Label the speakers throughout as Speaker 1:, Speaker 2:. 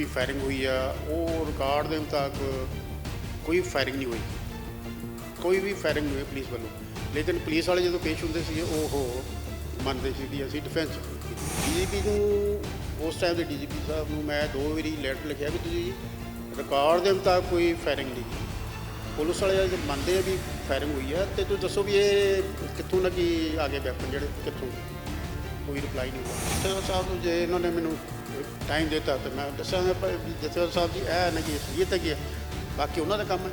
Speaker 1: ਵੀ firing ਹੋਈ ਆ, ਉਹ ਰਿਕਾਰਡ ਦੇ ਮੁਤਾਬਕ ਕੋਈ ਫਾਇਰਿੰਗ ਨਹੀਂ ਹੋਈ। ਕੋਈ ਵੀ ਫਾਇਰਿੰਗ ਨਹੀਂ ਹੋਈ ਪੁਲਿਸ ਵੱਲੋਂ। ਲੇਕਿਨ ਪੁਲਿਸ ਵਾਲੇ ਜਦੋਂ ਪੇਸ਼ ਹੁੰਦੇ ਸੀ ਉਹ ਮੰਨਦੇ ਸੀ ਵੀ ਅਸੀਂ ਡਿਫੈਂਸ ਡੀਜੀਪੀ ਨੂੰ, ਉਸ ਟਾਈਮ ਦੇ ਡੀਜੀਪੀ ਸਾਹਿਬ ਨੂੰ ਮੈਂ ਦੋ ਵਾਰੀ ਲੈਟਰ ਲਿਖਿਆ ਵੀ ਤੁਸੀਂ ਰਿਕਾਰਡ ਦੇ ਮੁਤਾਬਕ ਕੋਈ ਫਾਇਰਿੰਗ ਨਹੀਂ ਪੁਲਿਸ ਵਾਲੇ ਜੇ ਮੰਨਦੇ ਆ ਵੀ ਫਾਇਰਿੰਗ ਹੋਈ ਆ, ਤੇ ਤੁਸੀਂ ਦੱਸੋ ਵੀ ਇਹ ਕਿੱਥੋਂ ਲੱਗੀ ਆਗੇ ਵੈਪਨ ਜਿਹੜੇ ਕਿੱਥੋਂ? ਕੋਈ ਰਿਪਲਾਈ ਨਹੀਂ ਹੋਇਆ। ਜਥੇਦਾਰ ਸਾਹਿਬ ਨੂੰ ਜੇ ਇਹਨਾਂ ਨੇ ਮੈਨੂੰ ਟਾਈਮ ਦਿੱਤਾ ਤੇ ਮੈਂ ਵੀ ਜਥੇਦਾਰ ਸਾਹਿਬ ਜੀ ਇਹ ਨਾ ਕਿ ਇਹ ਤਾਂ ਕੀ ਬਾਕੀ ਉਹਨਾਂ ਦਾ ਕੰਮ ਹੈ।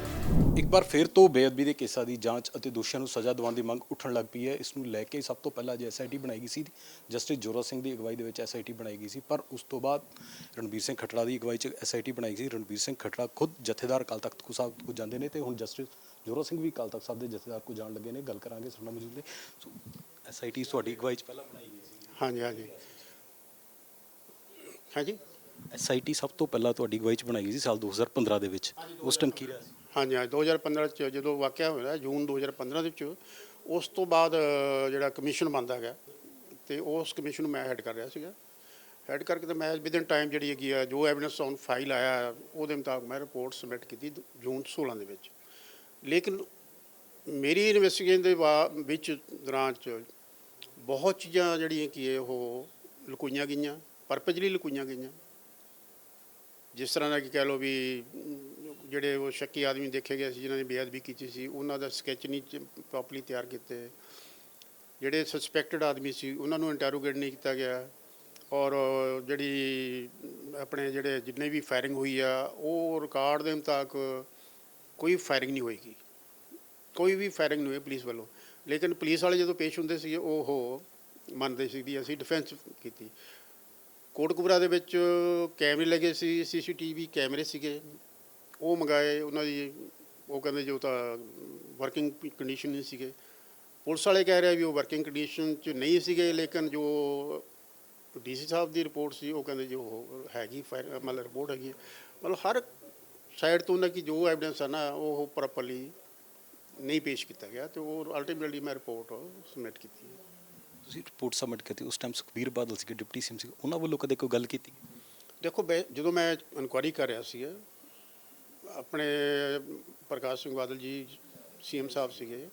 Speaker 2: ਇੱਕ ਵਾਰ ਫਿਰ ਤੋਂ ਬੇਅਦਬੀ ਦੇ ਕੇਸਾਂ ਦੀ ਜਾਂਚ ਅਤੇ ਦੋਸ਼ੀਆਂ ਨੂੰ ਸਜ਼ਾ ਦਿਵਾਉਣ ਦੀ ਮੰਗ ਉੱਠਣ ਲੱਗ ਪਈ ਹੈ। ਇਸ ਨੂੰ ਲੈ ਕੇ ਸਭ ਤੋਂ ਪਹਿਲਾਂ ਜੇ ਐਸਆਈਟੀ ਬਣਾਈ ਗਈ ਸੀ ਜਸਟਿਸ ਜੋਰਾ ਸਿੰਘ ਦੀ ਅਗਵਾਈ ਦੇ ਵਿੱਚ ਐਸਆਈਟੀ ਬਣਾਈ ਗਈ ਸੀ ਪਰ ਉਸ ਤੋਂ ਬਾਅਦ ਰਣਬੀਰ ਸਿੰਘ ਖੱਟੜਾ ਦੀ ਅਗਵਾਈ 'ਚ ਐਸਆਈਟੀ ਬਣਾਈ ਸੀ। ਰਣਬੀਰ ਸਿੰਘ ਖੱਟੜਾ ਖੁਦ ਜਥੇਦਾਰ ਅਕਾਲ ਤਖਤ ਕੋ ਸਾਹਿਬ ਕੋ ਜਾਂਦੇ ਨੇ ਤੇ ਹੁਣ ਜਸਟਿਸ ਜੋਰਾ ਸਿੰਘ ਵੀ ਅਕਾਲ ਤਖਤ ਸਾਹਿਬ ਦੇ ਜਥੇਦਾਰ ਕੋ ਜਾਣ ਲੱਗੇ ਨੇ। ਗੱਲ ਕਰਾਂਗੇ ਸੁਣਨਾ ਮੌਜੂਦ ਨੇ। ਸੋ ਐਸਆਈਟੀ ਤੁਹਾਡੀ ਅਗਵਾਈ 'ਚ ਪਹਿਲਾਂ ਬਣਾਈ ਗਈ ਸੀ।
Speaker 1: ਹਾਂਜੀ ਹਾਂਜੀ। ਹਾਂਜੀ।
Speaker 2: ਐਸਆਈਟੀ ਸਭ ਤੋਂ ਪਹਿਲਾਂ ਤੁਹਾਡੀ ਅਗਵਾਈ 'ਚ ਬਣਾਈ ਗਈ ਸੀ ਸਾਲ 2015 ਦੇ ਵਿੱਚ। ਉਸ ਟਾਈਮ ਕੀ ਰਿਹਾ? ਸੀ
Speaker 1: ਹਾਂਜੀ ਹਾਂਜੀ 2015 ਚ ਜਦੋਂ ਵਾਕਿਆ ਹੋਇਆ ਜੂਨ 2015 ਦੇ ਵਿੱਚ ਉਸ ਤੋਂ ਬਾਅਦ ਜਿਹੜਾ ਕਮਿਸ਼ਨ ਬਣਦਾ ਗਿਆ ਤੇ ਉਸ ਕਮਿਸ਼ਨ ਨੂੰ ਮੈਂ ਹੈਡ ਕਰ ਰਿਹਾ ਸੀਗਾ। ਹੈਡ ਕਰਕੇ ਤੇ ਮੈਂ ਵਿਦਨ ਟਾਈਮ ਜਿਹੜੀ ਹੈਗੀ ਆ ਜੋ ਐਵੀਡੈਂਸ ਔਨ ਫਾਈਲ ਆਇਆ ਉਹਦੇ ਮੁਤਾਬਕ ਮੈਂ ਰਿਪੋਰਟ ਸਬਮਿਟ ਕੀਤੀ ਜੂਨ 16 ਦੇ ਵਿੱਚ। ਲੇਕਿਨ ਮੇਰੀ ਇਨਵੈਸਟੀਗੇਸ਼ਨ ਦੇ ਵਿੱਚ ਦੌਰਾਨ ਚ ਬਹੁਤ ਚੀਜ਼ਾਂ ਜਿਹੜੀਆਂ ਕੀ ਉਹ ਲੁਕੋਈਆਂ ਗਈਆਂ। ਪਰਪਜਲੀ ਲੁਕੋਈਆਂ ਗਈਆਂ। ਜਿਸ ਤਰ੍ਹਾਂ ਦਾ ਕਿ ਕਹਿ ਲਓ ਵੀ, ਜਿਹੜੇ ਉਹ ਸ਼ੱਕੀ ਆਦਮੀ ਦੇਖੇ ਗਏ ਸੀ, ਜਿਨ੍ਹਾਂ ਨੇ ਬੇਅਦਬੀ ਕੀਤੀ ਸੀ, ਉਹਨਾਂ ਦਾ ਸਕੈਚ ਨਹੀਂ ਪ੍ਰੋਪਰਲੀ ਤਿਆਰ ਕੀਤੇ। ਜਿਹੜੇ ਸਸਪੈਕਟਡ ਆਦਮੀ ਸੀ, ਉਹਨਾਂ ਨੂੰ ਇੰਟਰੋਗੇਟ ਨਹੀਂ ਕੀਤਾ ਗਿਆ। ਔਰ ਜਿਹੜੀ ਆਪਣੇ ਜਿਹੜੇ ਜਿੰਨੇ ਵੀ ਫਾਇਰਿੰਗ ਹੋਈ ਆ, ਉਹ ਰਿਕਾਰਡ ਦੇ ਮੁਤਾਬਕ ਕੋਈ ਫਾਇਰਿੰਗ ਨਹੀਂ ਹੋਏਗੀ। ਕੋਈ ਵੀ ਫਾਇਰਿੰਗ ਨਹੀਂ ਹੋਈ ਪੁਲਿਸ ਵੱਲੋਂ। ਲੇਕਿਨ ਪੁਲਿਸ ਵਾਲੇ ਜਦੋਂ ਪੇਸ਼ ਹੁੰਦੇ ਸੀ ਉਹ ਮੰਨਦੇ ਸੀ ਵੀ ਅਸੀਂ ਡਿਫੈਂਸ ਕੀਤੀ। ਕੋਟਕਪੂਰਾ ਦੇ ਵਿੱਚ ਕੈਮਰੇ ਲੱਗੇ ਸੀ, ਸੀਸੀਟੀਵੀ ਕੈਮਰੇ ਸੀਗੇ। ਉਹ ਮੰਗਾਏ, ਉਹਨਾਂ ਦੀ, ਉਹ ਕਹਿੰਦੇ ਜੋ ਤਾਂ ਵਰਕਿੰਗ ਕੰਡੀਸ਼ਨ ਨਹੀਂ ਸੀਗੇ। ਪੁਲਿਸ ਵਾਲੇ ਕਹਿ ਰਹੇ ਵੀ ਉਹ ਵਰਕਿੰਗ ਕੰਡੀਸ਼ਨ 'ਚ ਨਹੀਂ ਸੀਗੇ, ਲੇਕਿਨ ਜੋ ਡੀਸੀ ਸਾਹਿਬ ਦੀ ਰਿਪੋਰਟ ਸੀ, ਉਹ ਕਹਿੰਦੇ ਜੋ ਉਹ ਹੈਗੀ ਫਾਇਰ ਮਤਲਬ ਰਿਪੋਰਟ ਹੈਗੀ ਹੈ। ਮਤਲਬ ਹਰ ਸਾਈਡ ਤੋਂ ਉਹਨਾਂ ਕੀ ਜੋ ਐਵੀਡੈਂਸ ਹੈ ਨਾ, ਉਹ ਪ੍ਰੋਪਰਲੀ ਨਹੀਂ ਪੇਸ਼ ਕੀਤਾ ਗਿਆ ਤੇ ਉਹ ਅਲਟੀਮੇਟਲੀ ਮੈਂ ਰਿਪੋਰਟ ਸਬਮਿਟ ਕੀਤੀ
Speaker 2: ਤੁਸੀਂ ਰਿਪੋਰਟ ਸਬਮਿਟ ਕੀਤੀ, ਉਸ ਟਾਈਮ ਸੁਖਬੀਰ ਬਾਦਲ ਸੀਗੇ, ਡਿਪਟੀ ਸੀਐਮ ਸੀ ਉਹਨਾਂ ਵੱਲੋਂ ਕਦੇ ਕੋਈ ਗੱਲ ਕੀਤੀ
Speaker 1: ਦੇਖੋ ਬੈ- ਜਦੋਂ ਮੈਂ ਇਨਕੁਆਇਰੀ ਕਰ ਰਿਹਾ ਸੀ ਆਪਣੇ ਪ੍ਰਕਾਸ਼ ਸਿੰਘ ਬਾਦਲ ਜੀ, ਸੀਐਮ ਸਾਹਿਬ ਸੀਗੇ,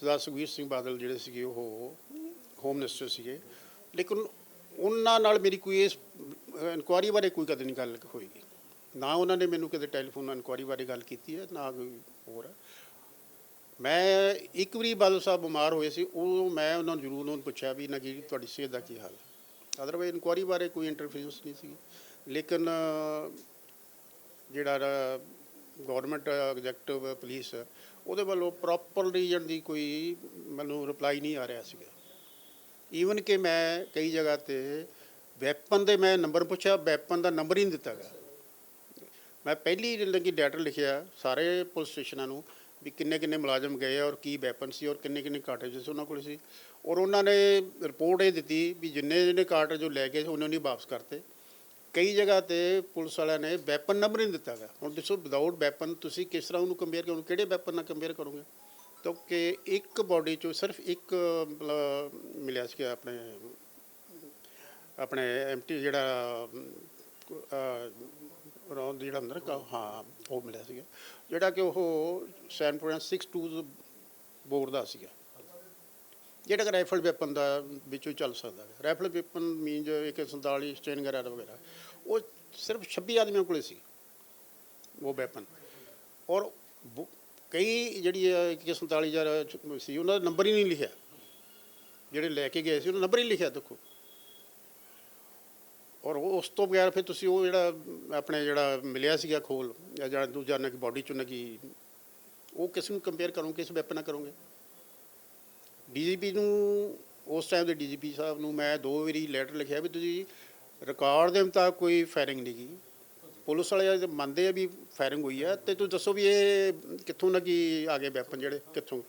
Speaker 1: ਸਰਦਾਰ ਸੁਖਬੀਰ ਸਿੰਘ ਬਾਦਲ ਜਿਹੜੇ ਸੀਗੇ, ਉਹ ਹੋਮ ਮਿਨਿਸਟਰ ਸੀਗੇ, ਲੇਕਿਨ ਉਹਨਾਂ ਨਾਲ ਮੇਰੀ ਕੋਈ ਇਸ ਇਨਕੁਆਇਰੀ ਬਾਰੇ ਕੋਈ ਕਦੇ ਨਹੀਂ ਗੱਲ ਹੋਈਗੀ ਨਾ ਉਹਨਾਂ ਨੇ ਮੈਨੂੰ ਕਦੇ ਟੈਲੀਫੋਨ ਇਨਕੁਆਇਰੀ ਬਾਰੇ ਗੱਲ ਕੀਤੀ ਹੈ, ਨਾ ਕੋਈ ਹੋਰ ਹੈ। ਮੈਂ ਇੱਕ ਵਾਰੀ ਬਾਦਲ ਸਾਹਿਬ ਬਿਮਾਰ ਹੋਏ ਸੀ ਉਹ ਮੈਂ ਉਹਨਾਂ ਨੂੰ ਜ਼ਰੂਰ ਉਹਨਾਂ ਨੂੰ ਪੁੱਛਿਆ ਵੀ ਨਾ ਕਿ, ਤੁਹਾਡੀ ਸਿਹਤ ਦਾ ਕੀ ਹਾਲ ਹੈ। ਅਦਰਵਾਈਜ਼ ਇਨਕੁਆਇਰੀ ਬਾਰੇ ਕੋਈ ਇੰਟਰਫੇਰੈਂਸ ਨਹੀਂ ਸੀ। ਲੇਕਿਨ, ਜਿਹੜਾ ਗਵਰਨਮੈਂਟ ਐਗਜ਼ੈਕਟਿਵ ਪੁਲਿਸ ਉਹਦੇ ਵੱਲੋਂ ਪ੍ਰੋਪਰ ਰੀਜਨ ਦੀ ਕੋਈ ਮੈਨੂੰ ਰਿਪਲਾਈ ਨਹੀਂ ਆ ਰਿਹਾ ਸੀਗਾ। ਈਵਨ ਕਿ ਮੈਂ ਕਈ ਜਗ੍ਹਾ ਤੇ ਵੈਪਨ ਦੇ ਮੈਂ ਨੰਬਰ ਪੁੱਛਿਆ ਵੈਪਨ ਦਾ ਨੰਬਰ ਹੀ ਨਹੀਂ ਦਿੱਤਾ ਗਿਆ। ਮੈਂ ਪਹਿਲੀ ਲੱਗੀ ਲੈਟਰ ਲਿਖਿਆ ਸਾਰੇ ਪੁਲਿਸ ਸਟੇਸ਼ਨਾਂ ਨੂੰ ਵੀ ਕਿੰਨੇ ਕਿੰਨੇ ਮੁਲਾਜ਼ਮ ਗਏ ਔਰ ਕੀ ਵੈਪਨ ਸੀ ਔਰ ਕਿੰਨੇ ਕਿੰਨੇ ਕਾਰਟ੍ਰਿਜਸ ਉਹਨਾਂ ਕੋਲ ਸੀ। ਔਰ ਉਹਨਾਂ ਨੇ ਰਿਪੋਰਟ ਇਹ ਦਿੱਤੀ ਵੀ ਜਿੰਨੇ ਜਿੰਨੇ ਕਾਰਟੇਜ ਜੋ ਲੈ ਗਏ ਸੀ, ਉਹਨਾਂ ਨੇ ਵਾਪਸ ਕਰਤੇ। ਕਈ ਜਗ੍ਹਾ ਤੇ ਪੁਲਿਸ ਵਾਲਿਆਂ ਨੇ ਵੈਪਨ ਨੰਬਰ ਨਹੀਂ ਦਿੱਤਾ ਗਿਆ ਹੁਣ ਦੱਸੋ ਵਿਦਆਊਟ ਵੈਪਨ ਤੁਸੀਂ ਕਿਸ ਤਰ੍ਹਾਂ ਉਹਨੂੰ ਕੰਪੇਅਰ ਕਰੋਗੇ? ਕਿਹੜੇ ਵੈਪਨ ਨਾਲ ਕੰਪੇਅਰ ਕਰੋਗੇ? ਕਿਉਂਕਿ ਇੱਕ ਬਾਡੀ ਚੋਂ ਸਿਰਫ ਇੱਕ, ਮਤਲਬ ਮਿਲਿਆ ਸੀ ਆਪਣੇ ਆਪਣੇ ਐਮਟੀ ਜਿਹੜਾ ਰੌਂਦ ਜਿਹੜਾ ਅੰਦਰ ਕਾ- ਹਾਂ, ਉਹ ਮਿਲਿਆ ਸੀਗਾ। ਜਿਹੜਾ ਕਿ ਉਹ 7.62 ਬੋਰ ਦਾ ਸੀਗਾ। ਜਿਹੜਾ ਕਿ ਰਾਈਫਲ ਵੈਪਨ ਦਾ ਵਿੱਚੋਂ ਚੱਲ ਸਕਦਾ ਹੈ। Rifle weapon means AK47 stain ਵਗੈਰਾ ਵਗੈਰਾ। ਉਹ ਸਿਰਫ 26 ਆਦਮੀਆਂ ਕੋਲੇ ਸੀ। ਉਹ ਵੈਪਨ। ਔਰ ਕਈ ਜਿਹੜੀ AK47 ਜਾਂ ਸੀ ਉਹਨਾਂ ਦਾ ਨੰਬਰ ਹੀ ਨਹੀਂ ਲਿਖਿਆ। ਜਿਹੜੇ ਲੈ ਕੇ ਗਏ ਸੀ, ਉਹਨਾਂ ਨੰਬਰ ਹੀ ਲਿਖਿਆ, ਦੇਖੋ। ਔਰ ਉਹ ਉਸ ਤੋਂ ਬਗੈਰ ਫਿਰ ਤੁਸੀਂ ਉਹ ਜਿਹੜਾ ਆਪਣੇ ਜਿਹੜਾ ਮਿਲਿਆ ਸੀਗਾ ਖੋਲ ਜਾਂ ਜਿਹੜਾ ਦੂਜਾ ਨਾ ਕਿ ਬਾਡੀ ਚੋਂ ਨਾ ਕਿ ਉਹ ਕਿਸ ਨੂੰ ਕੰਪੇਅਰ ਕਰੋਗੇ, ਕਿਸ ਵੈਪਨ ਨਾਲ ਕਰੋਗੇ? ਡੀਜੀਪੀ ਨੂੰ ਉਸ ਟਾਈਮ ਦੇ ਡੀਜੀਪੀ ਸਾਹਿਬ ਨੂੰ ਮੈਂ ਦੋ ਵਾਰੀ ਲੈਟਰ ਲਿਖਿਆ ਵੀ ਤੁਸੀਂ ਰਿਕਾਰਡ ਦੇ ਮੁਤਾਬਕ ਕੋਈ ਫਾਇਰਿੰਗ ਨਹੀਂ ਗਈ ਪੁਲਿਸ ਵਾਲੇ ਮੰਨਦੇ ਆ ਵੀ ਫਾਇਰਿੰਗ ਹੋਈ ਆ ਤੇ ਤੁਸੀਂ ਦੱਸੋ ਵੀ ਇਹ ਕਿੱਥੋਂ ਨਾ ਕੀ ਗਏ ਵੈਪਨ ਜਿਹੜੇ, ਕਿੱਥੋਂ?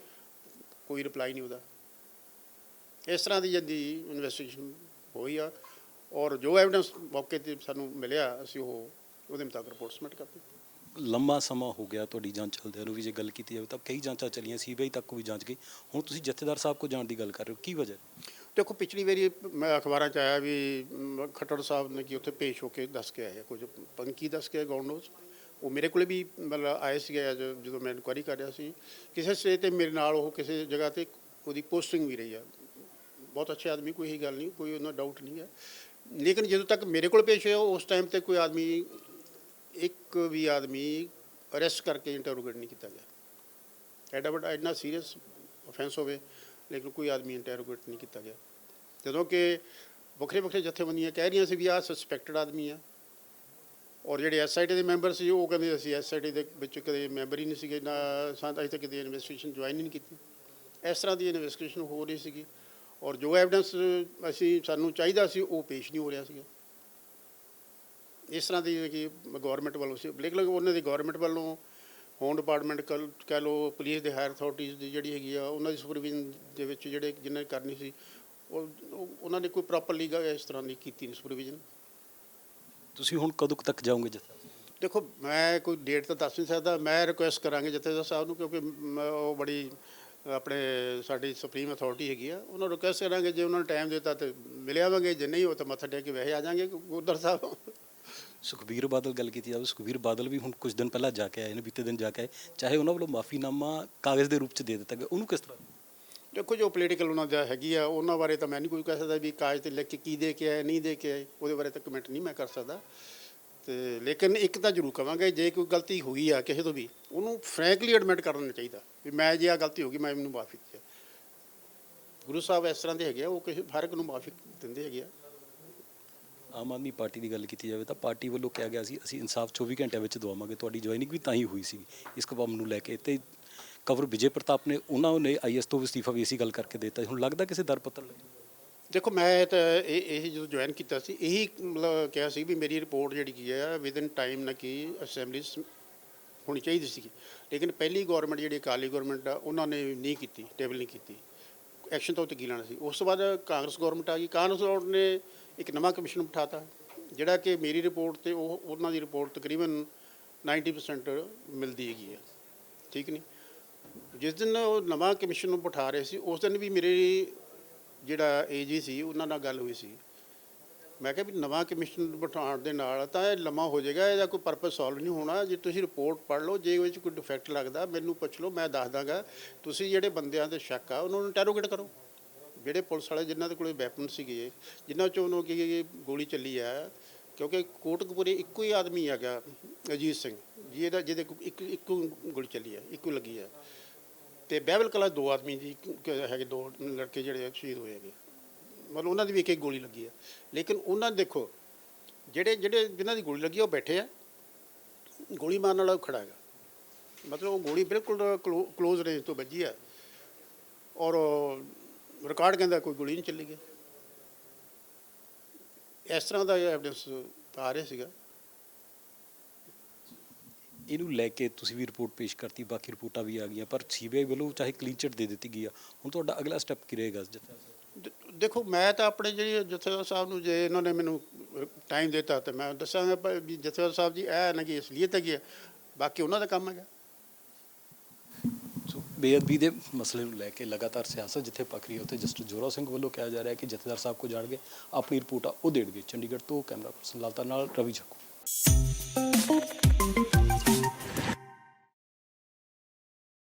Speaker 1: ਕੋਈ ਰਿਪਲਾਈ ਨਹੀਂ ਉਹਦਾ। ਇਸ ਤਰ੍ਹਾਂ ਦੀ ਜਦੀ ਇਨਵੈਸਟੀਗੇਸ਼ਨ ਹੋਈ ਆ ਔਰ ਜੋ ਐਵੀਡੈਂਸ ਮੌਕੇ ਤੇ ਸਾਨੂੰ ਮਿਲਿਆ ਅਸੀਂ ਉਹ ਉਹਦੇ ਮੁਤਾਬਕ ਰਿਪੋਰਟ ਸਬਮਿਟ ਕਰਤੀ
Speaker 2: ਲੰਮਾ ਸਮਾਂ ਹੋ ਗਿਆ ਤੁਹਾਡੀ ਜਾਂਚ ਚੱਲਦਿਆਂ ਨੂੰ ਵੀ ਜੇ ਗੱਲ ਕੀਤੀ ਜਾਵੇ ਤਾਂ ਕਈ ਜਾਂਚਾਂ ਚੱਲੀਆਂ ਸੀਬੀਆਈ ਤੱਕ ਵੀ ਜਾਂਚ ਗਈ। ਹੁਣ ਤੁਸੀਂ ਜਥੇਦਾਰ ਸਾਹਿਬ ਕੋ ਜਾਣ ਦੀ ਗੱਲ ਕਰ ਰਹੇ ਹੋ ਕੀ ਵਜ੍ਹਾ? ਹੈ?
Speaker 1: ਦੇਖੋ ਪਿਛਲੀ ਵਾਰੀ ਮੈਂ ਅਖਬਾਰਾਂ 'ਚ ਆਇਆ ਵੀ ਖੱਟੜ ਸਾਹਿਬ ਨੇ ਕਿ ਉੱਥੇ ਪੇਸ਼ ਹੋ ਕੇ ਦੱਸ ਕੇ ਆਏ ਕੁਝ ਪੰਕੀ ਦੱਸ ਕੇ ਗੌਡ ਨੋਜ਼ ਉਹ ਮੇਰੇ ਕੋਲੇ ਵੀ ਮਤਲਬ ਆਏ ਸੀਗੇ ਜਦੋਂ ਮੈਂ ਇਨਕੁਆਰੀ ਕਰ ਰਿਹਾ ਸੀ। ਕਿਸੇ ਸਟੇਜ ਤੇ ਮੇਰੇ ਨਾਲ ਉਹ ਕਿਸੇ ਜਗ੍ਹਾ ਤੇ ਉਹਦੀ ਪੋਸਟਿੰਗ ਵੀ ਰਹੀ ਆ। ਬਹੁਤ ਅੱਛੇ ਆਦਮੀ ਕੋਈ ਇਹ ਗੱਲ ਨਹੀਂ ਕੋਈ ਉਹਨਾਂ ਡਾਊਟ ਨਹੀਂ ਹੈ ਲੇਕਿਨ ਜਦੋਂ ਤੱਕ ਮੇਰੇ ਕੋਲ ਪੇਸ਼ ਹੋਇਆ, ਉਸ ਟਾਈਮ ਤੇ ਕੋਈ ਆਦਮੀ, ਇੱਕ ਵੀ ਆਦਮੀ ਅਰੈਸਟ ਕਰਕੇ ਇੰਟਰੋਗੇਟ ਨਹੀਂ ਕੀਤਾ ਗਿਆ। ਐਡਾ ਵੱਡਾ, ਇੰਨਾ ਸੀਰੀਅਸ ਅਫੈਂਸ ਹੋਵੇ, ਲੇਕਿਨ ਕੋਈ ਆਦਮੀ ਇੰਟਰੋਗੇਟ ਨਹੀਂ ਕੀਤਾ ਗਿਆ। ਜਦੋਂ ਕਿ ਵੱਖਰੇ ਵੱਖਰੇ ਜਥੇਬੰਦੀਆਂ ਕਹਿ ਰਹੀਆਂ ਸੀ ਵੀ ਆਹ ਸਸਪੈਕਟਡ ਆਦਮੀ ਆ, ਔਰ ਜਿਹੜੇ ਐਸਆਈਟੀ ਦੇ ਮੈਂਬਰ ਸੀ, ਉਹ ਕਹਿੰਦੇ ਅਸੀਂ ਐਸਆਈਟੀ ਦੇ ਵਿੱਚ ਕਦੇ ਮੈਂਬਰ ਹੀ ਨਹੀਂ ਸੀਗੇ, ਨਾ ਸਾਂ ਅਜੇ ਤੱਕ ਕਦੇ ਇਨਵੈਸਟੀਗੇਸ਼ਨ ਜੁਆਇਨ ਹੀ ਨਹੀਂ ਕੀਤੀ। ਇਸ ਤਰ੍ਹਾਂ ਦੀ ਇਨਵੈਸਟੀਗੇਸ਼ਨ ਹੋ ਰਹੀ ਸੀਗੀ। ਔਰ ਜੋ ਐਵੀਡੈਂਸ ਅਸੀਂ ਸਾਨੂੰ ਚਾਹੀਦਾ ਸੀ ਉਹ ਪੇਸ਼ ਨਹੀਂ ਹੋ ਰਿਹਾ ਸੀਗਾ। ਇਸ ਤਰ੍ਹਾਂ ਦੀ ਕਿ ਗਵਰਨਮੈਂਟ ਵੱਲੋਂ ਸੀ ਲੇਕਿਨ ਉਹਨਾਂ ਦੀ ਗਵਰਨਮੈਂਟ ਵੱਲੋਂ ਹੋਮ ਡਿਪਾਰਟਮੈਂਟ ਕਹਿ ਲਓ ਪੁਲਿਸ ਦੇ ਹਾਇਰ ਅਥਾਰਟੀਜ਼ ਦੀ ਜਿਹੜੀ ਹੈਗੀ ਆ ਉਹਨਾਂ ਦੀ ਸੁਪਰਵਿਜ਼ਨ ਦੇ ਵਿੱਚ ਜਿਹੜੇ ਜਿਨ੍ਹਾਂ ਨੇ ਕਰਨੀ ਸੀ ਉਹ ਉਹ- ਉਹਨਾਂ ਨੇ ਕੋਈ ਪ੍ਰੋਪਰਲੀ ਇਸ ਤਰ੍ਹਾਂ ਦੀ ਕੀਤੀ ਨਹੀਂ ਸੁਪਰਵਿਜ਼ਨ
Speaker 2: ਤੁਸੀਂ ਹੁਣ ਕਦੋਂ ਤੱਕ ਜਾਓਗੇ ਜੱਥਾ?
Speaker 1: ਦੇਖੋ ਮੈਂ ਕੋਈ ਡੇਟ ਤਾਂ ਦੱਸ ਨਹੀਂ ਸਕਦਾ ਮੈਂ ਰਿਕੁਐਸਟ ਕਰਾਂਗੇ ਜਥੇਦਾਰ ਸਾਹਿਬ ਨੂੰ ਕਿਉਂਕਿ ਉਹ ਬੜੀ ਆਪਣੇ ਸਾਡੀ ਸੁਪਰੀਮ ਅਥਾਰਟੀ ਹੈਗੀ ਆ ਉਹਨਾਂ ਨੂੰ ਰਿਕੁਐਸਟ ਕਰਾਂਗੇ ਜੇ ਉਹਨਾਂ ਨੂੰ ਟਾਈਮ ਦਿੱਤਾ ਤੇ ਮਿਲ ਆਵਾਂਗੇ ਜੇ ਨਹੀਂ ਹੋ ਤਾਂ ਮੱਥਾ ਟੇਕ ਕੇ ਵੈਸੇ ਆ ਜਾਾਂਗੇ ਗੁਰਦਰ ਸਾਹਿਬ।
Speaker 2: ਸੁਖਬੀਰ ਬਾਦਲ ਗੱਲ ਕੀਤੀ ਜਾਵੇ ਸੁਖਬੀਰ ਬਾਦਲ ਵੀ ਹੁਣ ਕੁਝ ਦਿਨ ਪਹਿਲਾਂ ਜਾ ਕੇ ਆਏ ਨੇ ਬੀਤੇ ਦਿਨ ਜਾ ਕੇ ਆਏ ਚਾਹੇ ਉਹਨਾਂ ਵੱਲੋਂ ਮਾਫੀਨਾਮਾ ਕਾਗਜ਼ ਦੇ ਰੂਪ ਚ ਦੇ ਦਿੱਤਾ ਗਿਆ ਉਹਨੂੰ ਕਿਸ ਤਰ੍ਹਾਂ?
Speaker 1: ਦੇਖੋ ਜੋ ਪੋਲੀਟੀਕਲ ਉਹਨਾਂ ਦਾ ਹੈਗੀ ਆ ਉਹਨਾਂ ਬਾਰੇ ਤਾਂ ਮੈਂ ਨਹੀਂ ਕੋਈ ਕਹਿ ਸਕਦਾ ਵੀ ਕਾਗਜ਼ ਤੇ ਲਿਖ ਕੇ ਕੀ ਦੇ ਕੇ ਆਏ ਨਹੀਂ ਦੇ ਕੇ ਆਏ ਉਹਦੇ ਬਾਰੇ ਤਾਂ ਕਮੈਂਟ ਨਹੀਂ ਮੈਂ ਕਰ ਸਕਦਾ। ਤੇ ਲੇਕਿਨ ਇੱਕ ਤਾਂ ਜ਼ਰੂਰ ਕਵਾਂਗੇ, ਜੇ ਕੋਈ ਗਲਤੀ ਹੋਈ ਆ ਕਿਸੇ ਤੋਂ ਵੀ, ਉਹਨੂੰ ਫਰੈਂਕਲੀ ਐਡਮਿਟ ਕਰਨਾ ਚਾਹੀਦਾ ਵੀ ਮੈਂ ਜੇ ਆ ਗਲਤੀ ਹੋ ਗਈ, ਮੈਂ ਮੈਨੂੰ ਮਾਫੀ ਕੀਤੀ ਗੁਰੂ ਸਾਹਿਬ ਇਸ ਤਰ੍ਹਾਂ ਦੇ ਹੈਗੇ ਆ, ਉਹ ਕਿਸੇ ਹਰ ਇੱਕ ਨੂੰ ਮਾਫੀ ਦਿੰਦੇ ਹੈਗੇ ਆ।
Speaker 2: ਆਮ ਆਦਮੀ ਪਾਰਟੀ ਦੀ ਗੱਲ ਕੀਤੀ ਜਾਵੇ ਤਾਂ ਪਾਰਟੀ ਵੱਲੋਂ ਕਿਹਾ ਗਿਆ ਸੀ, ਅਸੀਂ ਇਨਸਾਫ 24 ਘੰਟਿਆਂ ਵਿੱਚ ਦਵਾਵਾਂਗੇ, ਤੁਹਾਡੀ ਜੁਆਇਨਿੰਗ ਵੀ ਤਾਂ ਹੀ ਹੋਈ ਸੀ, ਇਸ ਕਦਮ ਨੂੰ ਲੈ ਕੇ ਤੇ ਕਵਰ ਵਿਜੇ ਪ੍ਰਤਾਪ ਨੇ, ਉਹਨਾਂ ਨੇ ਆਈਐਸ ਤੋਂ ਵੀ ਅਸਤੀਫਾ ਵੀ ਇਸੀ ਗੱਲ ਕਰਕੇ ਦਿੱਤਾ, ਹੁਣ ਲੱਗਦਾ ਕਿਸੇ ਦਰ ਪੱਤਰ
Speaker 1: ਦੇਖੋ, ਮੈਂ ਤਾਂ ਇਹ ਇਹ ਜਦੋਂ ਜੁਆਇਨ ਕੀਤਾ ਸੀ, ਇਹੀ ਮਤਲਬ ਕਿਹਾ ਸੀ ਵੀ ਮੇਰੀ ਰਿਪੋਰਟ ਜਿਹੜੀ ਕੀ ਹੈ ਵਿਦਨ ਟਾਈਮ ਨਾ ਕਿ ਅਸੈਂਬਲੀ ਹੋਣੀ ਚਾਹੀਦੀ ਸੀ ਲੇਕਿਨ ਪਹਿਲੀ ਗਵਰਨਮੈਂਟ ਜਿਹੜੀ ਅਕਾਲੀ ਗਵਰਨਮੈਂਟ ਆ, ਉਹਨਾਂ ਨੇ ਨਹੀਂ ਕੀਤੀ ਟੇਬਲ ਨਹੀਂ ਕੀਤੀ। ਐਕਸ਼ਨ ਤੋਂ ਕੀ ਲੈਣਾ ਸੀ? ਉਸ ਤੋਂ ਬਾਅਦ ਕਾਂਗਰਸ ਗਵਰਨਮੈਂਟ ਆ ਗਈ। ਕਾਂਗਰਸ ਗਵਰਨਮੈਂਟ ਨੇ ਇੱਕ ਨਵਾਂ ਕਮਿਸ਼ਨ ਬਿਠਾਤਾ, ਜਿਹੜਾ ਕਿ ਮੇਰੀ ਰਿਪੋਰਟ ਤੇ ਉਹ, ਉਹਨਾਂ ਦੀ ਰਿਪੋਰਟ ਤਕਰੀਬਨ 90% ਮਿਲਦੀ ਹੈਗੀ ਹੈ ਠੀਕ ਨਹੀਂ ਜਿਸ ਦਿਨ ਉਹ ਨਵਾਂ ਕਮਿਸ਼ਨ ਨੂੰ ਬਿਠਾ ਰਹੇ ਸੀ, ਉਸ ਦਿਨ ਵੀ ਮੇਰੀ ਜਿਹੜਾ ਏਜੀ ਸੀ, ਉਹਨਾਂ ਨਾਲ ਗੱਲ ਹੋਈ ਸੀ। ਮੈਂ ਕਿਹਾ ਵੀ ਨਵਾਂ ਕਮਿਸ਼ਨ ਬਿਠਾਉਣ ਦੇ ਨਾਲ ਤਾਂ ਇਹ ਲੰਮਾ ਹੋ ਜਾਏਗਾ, ਇਹਦਾ ਕੋਈ ਪਰਪਸ ਸੋਲਵ ਨਹੀਂ ਹੋਣਾ। ਜੇ ਤੁਸੀਂ ਰਿਪੋਰਟ ਪੜ੍ਹ ਲਓ, ਜੇ ਵਿੱਚ ਕੋਈ ਡਿਫੈਕਟ ਲੱਗਦਾ, ਮੈਨੂੰ ਪੁੱਛ ਲਓ, ਮੈਂ ਦੱਸ ਦਾਂਗਾ। ਤੁਸੀਂ ਜਿਹੜੇ ਬੰਦਿਆਂ ਦੇ ਸ਼ੱਕ ਆ, ਉਹਨਾਂ ਨੂੰ ਇੰਟਰੋਗੇਟ ਕਰੋ। ਜਿਹੜੇ ਪੁਲਿਸ ਵਾਲੇ, ਜਿਨ੍ਹਾਂ ਦੇ ਕੋਲੇ ਵੈਪਨ ਸੀਗੇ, ਜਿਨ੍ਹਾਂ ਚੋਂ ਉਹਨੂੰ ਕੀ ਗੋਲੀ ਚੱਲੀ ਆ, ਕਿਉਂਕਿ ਕੋਟਕਪੂਰੇ ਇੱਕੋ ਹੀ ਆਦਮੀ ਹੈਗਾ, ਅਜੀਤ ਸਿੰਘ, ਜਿਹਦਾ ਜਿਹਦੇ ਕੋਲ ਇੱਕ ਇੱਕੋ ਗੋਲੀ ਚੱਲੀ ਆ, ਇੱਕੋ ਲੱਗੀ ਆ। ਤੇ ਬਹਿਬਲ ਕਲਾ ਦੋ ਆਦਮੀ ਜੀ ਹੈਗੇ, ਦੋ ਲੜਕੇ ਜਿਹੜੇ ਸ਼ਹੀਦ ਹੋਏ ਹੈਗੇ। ਮਤਲਬ ਉਹਨਾਂ ਦੀ ਵੀ ਇੱਕ ਇੱਕ ਗੋਲੀ ਲੱਗੀ ਆ। ਲੇਕਿਨ ਉਹਨਾਂ ਦੇਖੋ, ਜਿਹੜੇ ਜਿਹੜੇ ਜਿਨ੍ਹਾਂ ਦੀ ਗੋਲੀ ਲੱਗੀ ਆ, ਉਹ ਬੈਠੇ ਆ। ਗੋਲੀ ਮਾਰਨ ਵਾਲਾ ਖੜਾ ਹੈਗਾ। ਮਤਲਬ ਉਹ ਗੋਲੀ ਬਿਲਕੁਲ ক্লোਜ਼ ਰੇਂਜ ਤੋਂ ਵੱਜੀ ਆ। ਔਰ ਰਿਕਾਰਡ ਕਹਿੰਦਾ ਕੋਈ ਗੋਲੀ ਨਹੀਂ ਚੱਲੀ ਗਈ। ਇਸ ਤਰ੍ਹਾਂ ਦਾ ਐਵੀਡੈਂਸ ਆ ਰਿਹਾ ਸੀਗਾ।
Speaker 2: ਇਹਨੂੰ ਲੈ ਕੇ ਤੁਸੀਂ ਵੀ ਰਿਪੋਰਟ ਪੇਸ਼ ਕਰਤੀ ਬਾਕੀ ਰਿਪੋਰਟਾਂ ਵੀ ਆ ਗਈਆਂ ਪਰ ਸੀਬੀਆਈ ਵੱਲੋਂ ਚਾਹੇ ਕਲੀਨ ਚਿਟ ਦੇ ਦਿੱਤੀ ਗਈ ਆ। ਹੁਣ ਤੁਹਾਡਾ ਅਗਲਾ ਸਟੈਪ ਕੀ ਰਹੇਗਾ ਜੱਥਾ
Speaker 1: ਦੇਖੋ ਮੈਂ ਤਾਂ ਆਪਣੇ ਜਿਹੜੇ ਜਥੇਦਾਰ ਸਾਹਿਬ ਨੂੰ ਜੇ ਇਹਨਾਂ ਨੇ ਮੈਨੂੰ ਟਾਈਮ ਦਿੱਤਾ ਤੇ ਮੈਂ ਦੱਸਾਂਗਾ ਵੀ ਜਥੇਦਾਰ ਸਾਹਿਬ ਜੀ ਇਹ ਨਾ ਕਿ ਅਸਲੀਅਤ ਹੈਗੀ ਹੈ ਬਾਕੀ ਉਹਨਾਂ ਦਾ ਕੰਮ ਹੈਗਾ।
Speaker 2: ਸੋ ਬੇਅਦਬੀ ਦੇ ਮਸਲੇ ਨੂੰ ਲੈ ਕੇ ਲਗਾਤਾਰ ਸਿਆਸਤ ਜਿੱਥੇ ਪੱਕ ਰਹੀ ਹੈ ਉੱਥੇ ਜਸਟਿਸ ਜੋਰਾ ਸਿੰਘ ਵੱਲੋਂ ਕਿਹਾ ਜਾ ਰਿਹਾ ਕਿ ਜਥੇਦਾਰ ਸਾਹਿਬ ਕੋ ਜਾਣਗੇ ਆਪਣੀ ਰਿਪੋਰਟ ਆ ਉਹ ਦੇਣਗੇ। ਚੰਡੀਗੜ੍ਹ ਤੋਂ ਕੈਮਰਾ ਪਰਸਨ ਲਾਲਤਾ ਨਾਲ ਰਵੀ ਜੱਕੂ